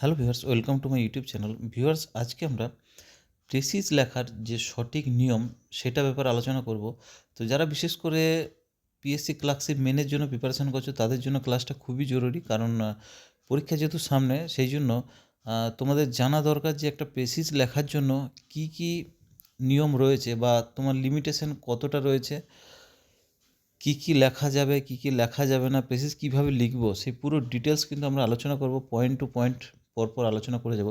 Hello viewers, welcome to my YouTube channel. Viewers, আজকে আমরা প্রেসিজ লেখার যে সঠিক নিয়ম, সেটা ব্যাপারে আলোচনা করব। তো যারা বিশেষ করে পিএসসি ক্লার্কশিপ মেনের জন্য প্রিপারেশন করছ, তাদের জন্য ক্লাসটা খুবই জরুরি। কারণ পরীক্ষা যেহেতু সামনে, সেই জন্য তোমাদের জানা দরকার যে একটা প্রেসিজ লেখার জন্য কি কি নিয়ম রয়েছে বা তোমার লিমিটেশন কতটা রয়েছে, কি কি লেখা যাবে, কি কি লেখা যাবে না প্রেসিস কীভাবে লিখব, সেই পুরো ডিটেলস কিন্তু আমরা আলোচনা করব পয়েন্ট টু পয়েন্ট পরপর আলোচনা করে যাব।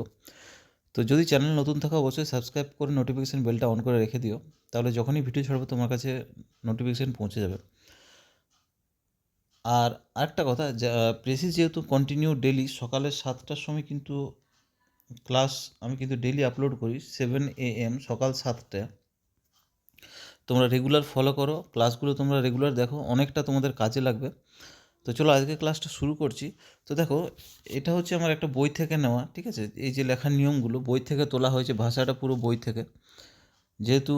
তো যদি চ্যানেল নতুন থাকা অবশ্যই সাবস্ক্রাইব করে নোটিফিকেশান বেলটা অন করে রেখে দিও। তাহলে যখনই ভিডিও ছাড়বো তোমার কাছে নোটিফিকেশান পৌঁছে যাবে। আর আরেকটা কথা প্রেসিস যেহেতু কন্টিনিউ ডেলি সকালে সাতটার সময় কিন্তু ক্লাস আমি কিন্তু ডেলি আপলোড করি সেভেন এ এম সকাল সাতটায় তোমরা রেগুলার ফলো করো ক্লাসগুলো তোমরা রেগুলার দেখো, অনেকটা তোমাদের কাজে লাগবে। তো চলো আজকে ক্লাসটা শুরু করছি। তো দেখো, এটা হচ্ছে আমার একটা বই থেকে নেওয়া, ঠিক আছে? এই যে লেখার নিয়মগুলো, বই থেকে তোলা হয়েছে, ভাষাটা পুরো বই থেকে। যেহেতু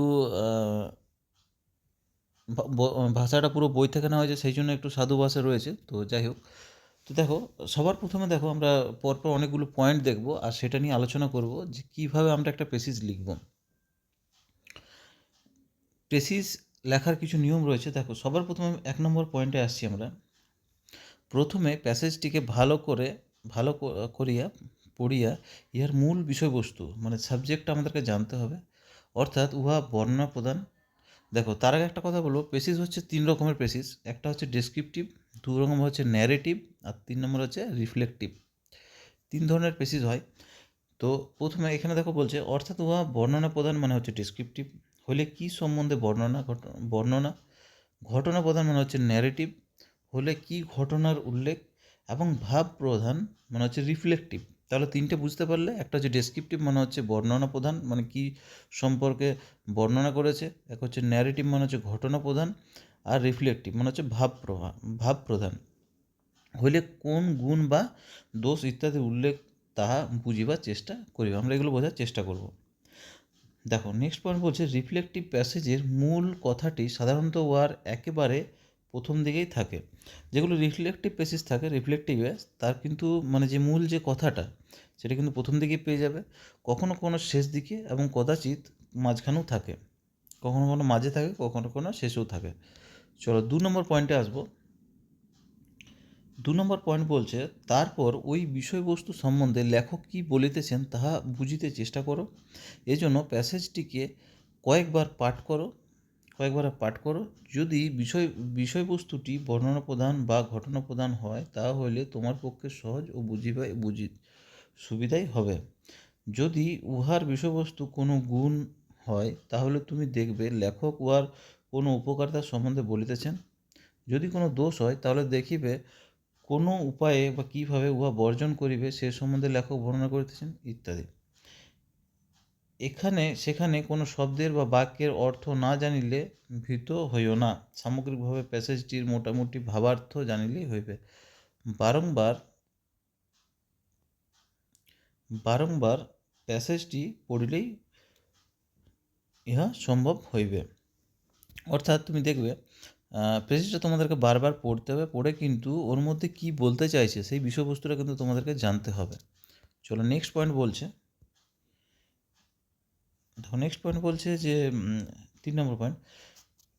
ভাষাটা পুরো বই থেকে নেওয়া হয়েছে, সেই জন্য একটু সাধু ভাষা রয়েছে, তো যাই হোক। তো দেখো, সবার প্রথমে দেখো, আমরা পরপর অনেকগুলো পয়েন্ট দেখব, আর সেটা নিয়ে আলোচনা করব, যে কীভাবে আমরা একটা পেসিস লিখব। পেসিস লেখার কিছু নিয়ম রয়েছে, দেখো, সবার প্রথমে এক নম্বর পয়েন্টে আসছি আমরা। প্রথমে প্যাসেজটিকে ভালো করে, ভালো করিয়া পড়িয়া ইহার মূল বিষয়বস্তু মানে সাবজেক্টটা আমাদেরকে জানতে হবে। অর্থাৎ উহা বর্ণনা প্রদান। দেখো, তার আগে একটা কথা বলব পেসিস হচ্ছে তিন রকমের পেসিস একটা হচ্ছে ডেসক্রিপটিভ দু রকম হচ্ছে ন্যারেটিভ আর তিন নম্বর হচ্ছে রিফ্লেকটিভ তিন ধরনের পেসিস হয়। তো প্রথমে এখানে দেখো বলছে, অর্থাৎ উহা বর্ণনা প্রদান মানে হচ্ছে ডেসক্রিপটিভ হলে কি সম্বন্ধে বর্ণনা, ঘট- বর্ণনা? ঘটনা প্রধান মানে হচ্ছে ন্যারেটিভ হলে কি ঘটনার উল্লেখ এবং ভাব প্রধান মানে হচ্ছে রিফ্লেকটিভ তাহলে তিনটে বুঝতে পারলে, একটা হচ্ছে ডেসক্রিপটিভ মানে হচ্ছে বর্ণনা প্রধান মানে কি সম্পর্কে বর্ণনা করেছে, এক হচ্ছে ন্যারেটিভ মানে হচ্ছে ঘটনা প্রধান, আর রিফ্লেকটিভ মানে হচ্ছে ভাব প্রভা, ভাব প্রধান। হইলে কোন গুণ বা দোষ ইত্যাদি উল্লেখ তাহা বুঝিবার চেষ্টা করিব, আমরা এগুলো বোঝার চেষ্টা করব। দেখো নেক্সট পয়েন্ট বলছে রিফ্লেকটিভ প্যাসেজের মূল কথাটি সাধারণত ওয়ার একেবারে প্রথম দিকেই থাকে। যেগুলো রিফ্লেকটিভ প্যাসেজ থাকে রিফ্লেকটিভে তার কিন্তু মানে যে মূল যে কথাটা, সেটা কিন্তু প্রথম দিকেই পেয়ে যাবে। কখনো কোনো শেষ দিকে এবং কদাচিৎ মাঝখানেও থাকে। কখনো কোনো মাঝে থাকে, কখনো কোনো শেষেও থাকে। চলো দু নম্বর পয়েন্টে আসব। দু নম্বর পয়েন্ট বলছে, তারপর ওই বিষয়বস্তু সম্বন্ধে লেখক কী বলিতেছেন তাহা বুঝিতে চেষ্টা করো। এজন্য প্যাসেজটিকে কয়েকবার পাঠ করো। কয়েকবার পাঠ করো। যদি বিষয়, বিষয়বস্তুটি বর্ণনা প্রদান বা ঘটনা প্রদান হয়, তাহলে তোমার পক্ষে সহজ ও বুঝিবা, বুঝি, সুবিধাই হবে। যদি উহার বিষয়বস্তু কোনো গুণ হয়, তাহলে তুমি দেখবে লেখক উহার কোনো উপকারিতা সম্বন্ধে বলিতেছেন। যদি কোনো দোষ হয়, তাহলে দেখিবে কোনো উপায়ে বা কীভাবে উহা বর্জন করিবে, সে সম্বন্ধে লেখক বর্ণনা করিতেছেন, ইত্যাদি। এখানে, সেখানে কোনো শব্দের বা বাক্যের অর্থ না জানিলে ভীত হইও না। সামগ্রিকভাবে প্যাসেজটির মোটামুটি ভাবার্থ জানিলেই হইবে। বারংবার বারংবার প্যাসেজটি পড়িলেই ইহা সম্ভব হইবে। অর্থাৎ তুমি দেখবে প্যাসেজটা তোমাদেরকে বারবার পড়তে হবে। পড়ে কিন্তু ওর মধ্যে কি বলতে চাইছে সেই বিষয়বস্তুটা কিন্তু তোমাদেরকে জানতে হবে। চলো নেক্সট পয়েন্ট বলছে। দেখো নেক্সট পয়েন্ট বলছে যে তিন নম্বর পয়েন্ট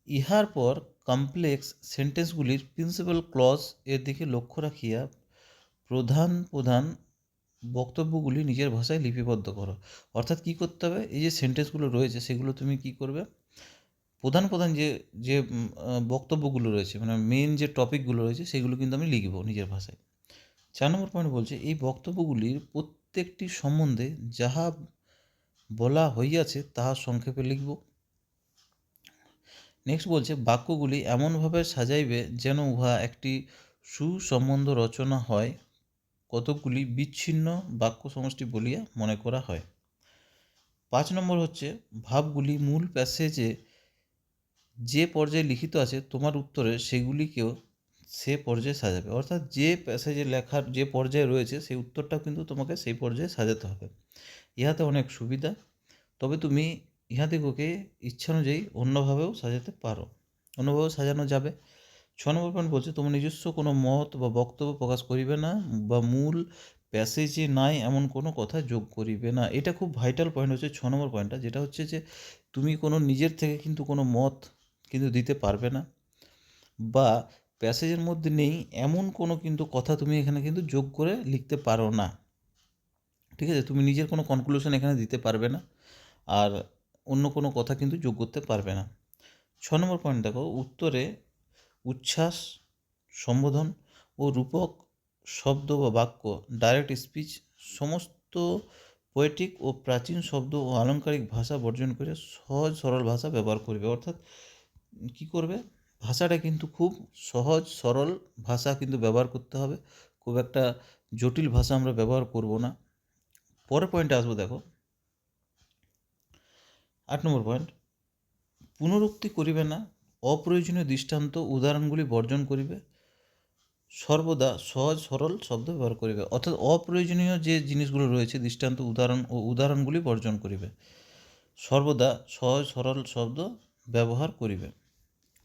ইহার পর কমপ্লেক্স সেন্টেন্সগুলির প্রিন্সিপাল ক্লজ এর দিকে লক্ষ্য রাখিয়া প্রধান প্রধান বক্তব্যগুলি নিজের ভাষায় লিপিবদ্ধ করো। অর্থাৎ কী করতে হবে? এই যে সেন্টেন্সগুলো রয়েছে, সেগুলো তুমি কি করবে? প্রধান প্রধান যে যে বক্তব্যগুলো রয়েছে মানে মেন যে টপিকগুলো রয়েছে, সেগুলো কিন্তু আমি লিখব নিজের ভাষায়। চার নম্বর পয়েন্ট বলছে, এই বক্তব্যগুলির প্রত্যেকটি সম্বন্ধে যাহা বলা হইয়াছে, তাহা সংক্ষেপে লিখব। নেক্সট বলছে, বাক্যগুলি এমনভাবে সাজাইবে যেন উহা একটি সুসম্বন্ধ রচনা হয়, কতকগুলি বিচ্ছিন্ন বাক্য সমষ্টি বলিয়া মনে করা হয়। পাঁচ নম্বর হচ্ছে, ভাবগুলি মূল প্যাসেজে যে পর্যায়ে লিখিত আছে, তোমার উত্তরে সেগুলিকেও সে পর্যায়ে সাজাবে। অর্থাৎ যে প্যাসেজে লেখার যে পর্যায়ে রয়েছে, সেই উত্তরটাও কিন্তু তোমাকে সেই পর্যায়ে সাজাতে হবে। ইহাতে অনেক সুবিধা, তবে তুমি ইহাদিগকে ইচ্ছা অনুযায়ী অন্যভাবেও সাজাতে পারো। অন্যভাবেও সাজানো যাবে। ছ নম্বর পয়েন্ট বলছে, তোমার নিজস্ব কোনো মত বা বক্তব্য প্রকাশ করিবে না বা মূল প্যাসেজে নাই এমন কোনো কথা যোগ করিবে না। এটা খুব ভাইটাল পয়েন্ট হচ্ছে ছ নম্বর পয়েন্টটা যেটা হচ্ছে যে, তুমি কোনো নিজের থেকে কিন্তু কোনো মত কিন্তু দিতে পারবে না বা প্যাসেজের মধ্যে নেই এমন কোনো কিন্তু কথা তুমি এখানে কিন্তু যোগ করে লিখতে পারো না। ঠিক আছে? তুমি নিজের কোনো কনক্লুশন এখানে দিতে পারবে না। আর অন্য কোনো কথা কিন্তু যোগ করতে পারবে না। ছ নম্বর পয়েন্ট দেখো, উত্তরে উচ্ছ্বাস, সম্বোধন ও রূপক শব্দ বা বাক্য ডাইরেক্ট স্পিচ সমস্ত পোয়েটিক ও প্রাচীন শব্দ ও আলংকারিক ভাষা বর্জন করে সহজ সরল ভাষা ব্যবহার করবে। অর্থাৎ কি করবে? ভাষাটা কিন্তু খুব সহজ সরল ভাষা কিন্তু ব্যবহার করতে হবে। খুব একটা জটিল ভাষা আমরা ব্যবহার করব না। পরের পয়েন্টে আসব, দেখো। আট নম্বর পয়েন্ট পুনরুক্তি করিবে না, অপ্রয়োজনীয় দৃষ্টান্ত উদাহরণগুলি বর্জন করিবে, সর্বদা সহজ সরল শব্দ ব্যবহার করিবে, অর্থাৎ অপ্রয়োজনীয় যে জিনিসগুলো রয়েছে, দৃষ্টান্ত উদাহরণ ও উদাহরণগুলি বর্জন করিবে, সর্বদা সহজ সরল শব্দ ব্যবহার করিবে।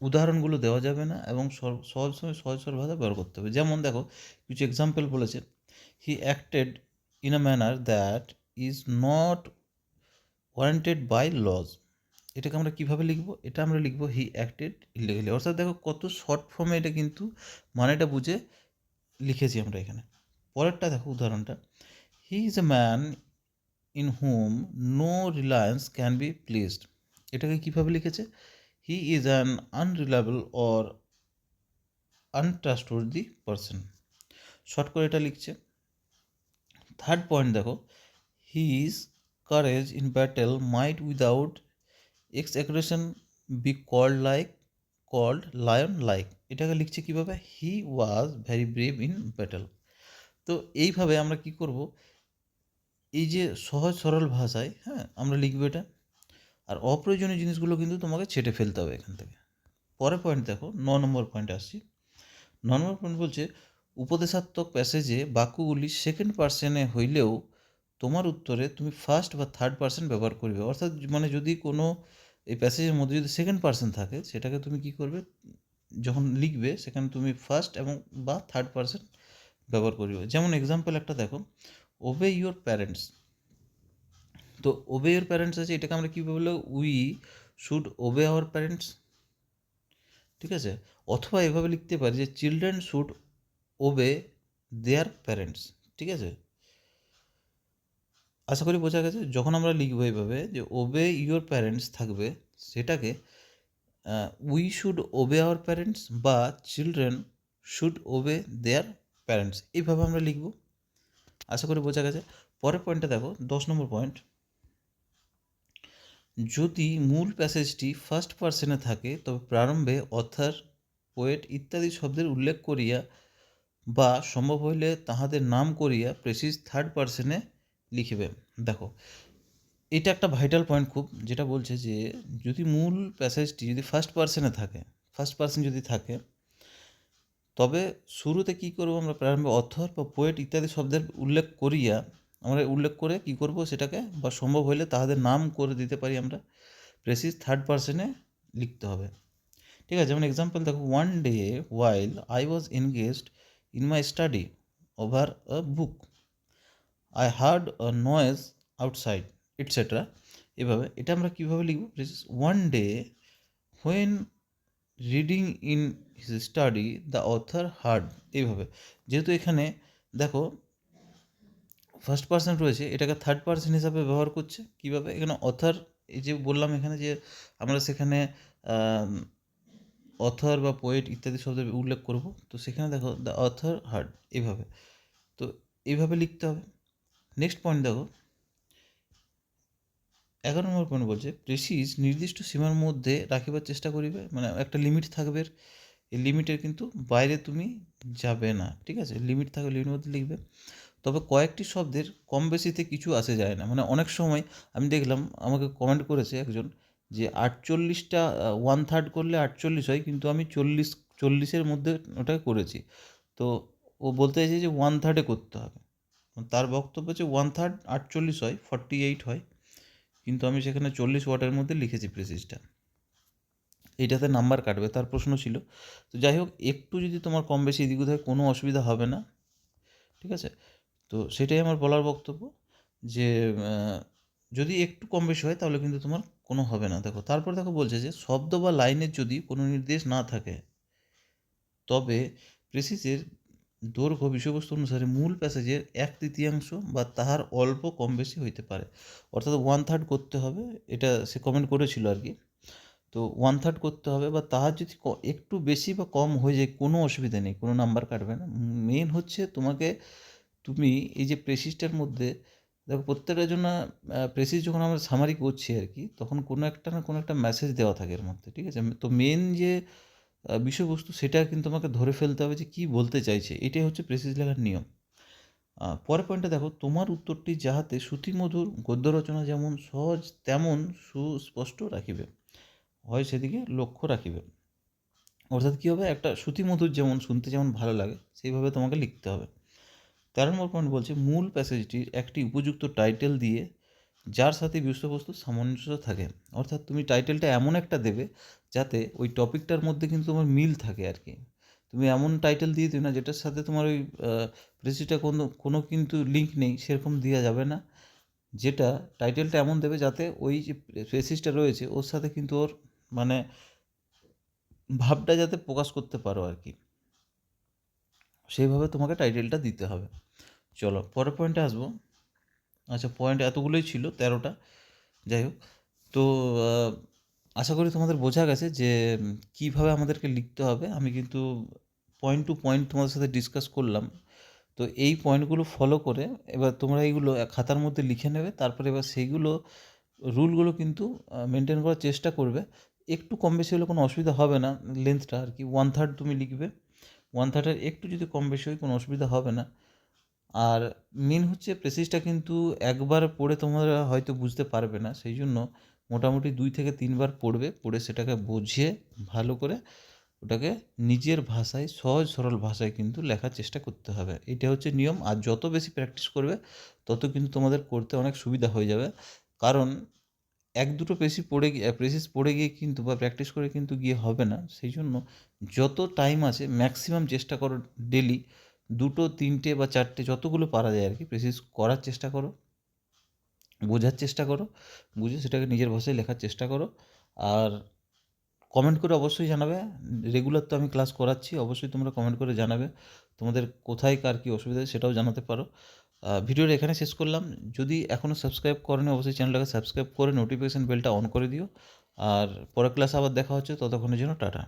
উদাহরণগুলো দেওয়া যাবে না এবং সহজ সময় সহজ সরল ভাষা ব্যবহার করতে হবে। যেমন দেখো, কিছু এক্সাম্পল বলেছে he acted in a manner that is not warranted by laws এটাকে আমরা কীভাবে লিখব? এটা আমরা লিখব হি অ্যাক্টেড ইলিগালি অর্থাৎ দেখো কত শর্ট ফর্মে এটা কিন্তু মানেটা বুঝে লিখেছি আমরা এখানে। পরেরটা দেখো উদাহরণটা। He is a man in whom no reliance can be placed এটাকে কীভাবে লিখেছে? He is an unreliable or untrustworthy person short করে এটা লিখছে। থার্ড পয়েন্ট দেখো he is courage in battle might without exaggeration be called like called lion like এটাকে লিখছে কীভাবে? He was very brave in battle তো এইভাবে আমরা কি করব? এই যে সহজ সরল ভাষায় হ্যাঁ আমরা লিখব এটা। আর অপ্রয়োজনীয় জিনিসগুলো কিন্তু তোমাকে ছেটে ফেলতে হবে এখান থেকে। পরের পয়েন্ট দেখো, ন নম্বর পয়েন্ট আসছি। ন নম্বর পয়েন্ট বলছে উপদেশাত্মক প্যাসেজে বাক্যগুলি সেকেন্ড পার্সনে হইলেও তোমার উত্তরে তুমি ফার্স্ট বা থার্ড পার্সন ব্যবহার করবে। অর্থাৎ মানে যদি কোনো এই প্যাসেজের মধ্যে যদি সেকেন্ড পার্সন থাকে, সেটাকে তুমি কি করবে? যখন লিখবে, সেখানে তুমি ফার্স্ট এবং বা থার্ড পার্সন ব্যবহার করবে। যেমন এক্সাম্পল একটা দেখো ওবে ইউর প্যারেন্টস তো ওবে ইউর প্যারেন্টস আছে, এটাকে আমরা কী বলব we should obey our parents ঠিক আছে? অথবা এভাবে লিখতে পারি যে children should obey their parents ঠিক আছে? আশা করি বোঝা গেছে, যখন আমরা লিখব এইভাবে যে ওবে ইউর প্যারেন্টস থাকবে, সেটাকে we should obey our parents বা children should obey their parents এইভাবে আমরা লিখব। আশা করি বোঝা গেছে। পরের পয়েন্টটা দেখো, দশ নম্বর পয়েন্ট যদি মূল প্যাসেজটি ফার্স্ট পার্সনে থাকে, তবে প্রারম্ভে অথার পোয়েট ইত্যাদি শব্দের উল্লেখ করিয়া বা সম্ভব হইলে তাহাদের নাম করিয়া প্রেসিস থার্ড পার্সনে লিখিবে। দেখো, এটা একটা ভাইটাল পয়েন্ট খুব, যেটা বলছে যে, যদি মূল প্যাসেজটি যদি ফার্স্ট পার্সনে থাকে ফার্স্ট পার্সন যদি থাকে, তবে শুরুতে কি করব আমরা? প্রারম্ভে অথর বা পোয়েট ইত্যাদি শব্দের উল্লেখ করিয়া আমরা উল্লেখ করে কি করব সেটাকে? বা সম্ভব হইলে তাহাদের নাম করে দিতে পারি আমরা প্রেসিস থার্ড পার্সনে লিখতে হবে। ঠিক আছে, যেমন এক্সাম্পল দেখো one day while I was engaged in my study over a book I heard a noise outside etcetera এভাবে, এটা আমরা কীভাবে লিখব? One day when reading in his study the author heard এইভাবে যেহেতু এখানে, দেখো ফার্স্ট পার্সন রয়েছে, এটাকে থার্ড পার্সন হিসাবে ব্যবহার করছে। কীভাবে? এখানে অথার এই যে বললাম এখানে যে আমরা সেখানে অথর বা পোয়েট ইত্যাদি শব্দের উল্লেখ করব। তো সেখানে দেখো দ্য অথর হার্ড এইভাবে তো এইভাবে লিখতে হবে। নেক্সট পয়েন্ট দেখো। এগারো নম্বর পয়েন্ট বলছে প্রেসিস নির্দিষ্ট সীমার মধ্যে রাখিবার চেষ্টা করিবে। মানে একটা লিমিট থাকবে। এই লিমিটের কিন্তু বাইরে তুমি যাবে না, ঠিক আছে? লিমিট থাকবে লিমিটের মধ্যে লিখবে। তবে কয়েকটি শব্দের কম বেশিতে কিছু আসে যায় না। মানে অনেক সময় আমি দেখলাম, আমাকে কমেন্ট করেছে একজন। যে আটচল্লিশটা ওয়ান থার্ড করলে আটচল্লিশ হয়, কিন্তু আমি চল্লিশ, চল্লিশের মধ্যে ওটাকে করেছি। তো ও বলতে চাইছে যে ওয়ান থার্ডে করতে হবে। তার বক্তব্য হচ্ছে ওয়ান থার্ড আটচল্লিশ হয় ফর্টি এইট হয়, কিন্তু আমি সেখানে চল্লিশ ওয়াটের মধ্যে লিখেছি প্রেসিসটা এইটাতে নাম্বার কাটবে, তার প্রশ্ন ছিল। তো যাই হোক, একটু যদি তোমার কম বেশি এদিক হয় কোনো অসুবিধা হবে না, ঠিক আছে? তো সেটাই আমার বলার বক্তব্য যে যদি একটু কম বেশি হয়, তাহলে কিন্তু তোমার কোনো হবে না। দেখো, তারপর দেখো বলছে যে শব্দ বা লাইনের যদি কোনো নির্দেশ না থাকে, তবে প্রেসিসের দৈর্ঘ্য বিষয়বস্তু অনুসারে মূল প্যাসেজের এক তৃতীয়াংশ বা তাহার অল্প কম বেশি হইতে পারে। অর্থাৎ ওয়ান থার্ড করতে হবে, এটা সে কমেন্ট করেছিল আর কি। তো ওয়ান থার্ড করতে হবে বা তাহার যদি একটু বেশি বা কম হয়ে যায়, কোনো অসুবিধা নেই, কোনো নাম্বার কাটবে না। মেন হচ্ছে তোমাকে, তুমি এই যে প্রেসিসটার মধ্যে দেখো প্রত্যেকটা জন্য প্রেসিস যখন আমরা সামারি করছি আর কি, তখন কোনো একটা না কোনো একটা মেসেজ দেওয়া থাকে এর মধ্যে, ঠিক আছে? তো মেন যে বিষয়বস্তু সেটা কিন্তু আমাকে ধরে ফেলতে হবে যে কী বলতে চাইছে, এটাই হচ্ছে প্রেসিস লেখার নিয়ম। পরের পয়েন্টটা দেখো, তোমার উত্তরটি যাহাতে শ্রুতিমধুর গদ্য রচনা যেমন সহজ, তেমন সুস্পষ্ট রাখিবে। হয় সেদিকে লক্ষ্য রাখিবে। অর্থাৎ কী হবে? একটা শ্রুতিমধুর যেমন, শুনতে যেমন ভালো লাগে, সেইভাবে তোমাকে লিখতে হবে। তেরো নম্বর পয়েন্ট বলছে, মূল প্যাসেজটির একটি উপযুক্ত টাইটেল দিয়ে যার সাথে বিষয়বস্তু সামঞ্জস্য থাকে। অর্থাৎ তুমি টাইটেলটা এমন একটা দেবে যাতে ওই টপিকটার মধ্যে কিন্তু তোমার মিল থাকে আর কি। তুমি এমন টাইটেল দিয়ে দিও না যেটার সাথে তোমার ওই প্রেসিটা কোনো কোনো কিন্তু লিঙ্ক নেই, সেরকম দেওয়া যাবে না। যেটা টাইটেলটা এমন দেবে যাতে ওই যে প্রেসিসটা রয়েছে, ওর সাথে কিন্তু ওর মানে ভাবটা যাতে প্রকাশ করতে পারো আর কি। সেইভাবে তোমাকে টাইটেলটা দিতে হবে। চলো, পরের পয়েন্টে আসব। আচ্ছা পয়েন্ট এতগুলোই ছিল, তেরোটা। যাই হোক, তো আশা করি তোমাদের বোঝা গেছে যে কীভাবে আমাদেরকে লিখতে হবে। আমি কিন্তু পয়েন্ট টু পয়েন্ট তোমাদের সাথে ডিসকাস করলাম। তো এই পয়েন্টগুলো ফলো করে এবার তোমরা এইগুলো খাতার মধ্যে লিখে নেবে। তারপরে এবার সেইগুলো রুলগুলো কিন্তু মেনটেন করার চেষ্টা করবে। একটু কম বেশি হলে কোনো অসুবিধা হবে না লেন্থটা আর কি। ওয়ান থার্ড তুমি লিখবে। ওয়ান থার্ডের একটু যদি কম বেশি হয়, কোনো অসুবিধা হবে না। আর মেন হচ্ছে প্রেসিসটা কিন্তু একবার পড়ে তোমরা হয়তো বুঝতে পারবে না। সেই জন্য মোটামুটি দুই থেকে তিনবার পড়বে, পড়ে সেটাকে বুঝিয়ে ভালো করে ওটাকে নিজের ভাষায়, সহজ সরল ভাষায় কিন্তু লেখার চেষ্টা করতে হবে। এটা হচ্ছে নিয়ম। আর যত বেশি প্র্যাকটিস করবে, তত কিন্তু তোমাদের করতে অনেক সুবিধা হয়ে যাবে। কারণ এক দুটো পেশি পড়ে গিয়ে প্রেসিস পড়ে গিয়ে কিন্তু বা প্র্যাকটিস করে কিন্তু গিয়ে হবে না। সেই জন্য যত টাইম আছে ম্যাক্সিমাম চেষ্টা করো ডেলি দুটো, তিনটে বা চারটে যতগুলো পারা যায় আর কি প্রেসিস করার চেষ্টা করো, বোঝার চেষ্টা করো, বুঝে সেটাকে নিজের ভাষায় লেখার চেষ্টা করো, আর কমেন্ট করে অবশ্যই জানাবে রেগুলার তো আমি ক্লাস করাচ্ছি, অবশ্যই তোমরা কমেন্ট করে জানাবে, তোমাদের কোথায় কার কী অসুবিধা সেটাও জানাতে পারো ভিডিওটা এখানে শেষ করলাম, যদি এখনও সাবস্ক্রাইব করেনি অবশ্যই চ্যানেলটাকে সাবস্ক্রাইব করে নোটিফিকেশান বেলটা অন করে দিও, আর পরের ক্লাসে আবার দেখা হচ্ছে, ততক্ষণের জন্য টাটা।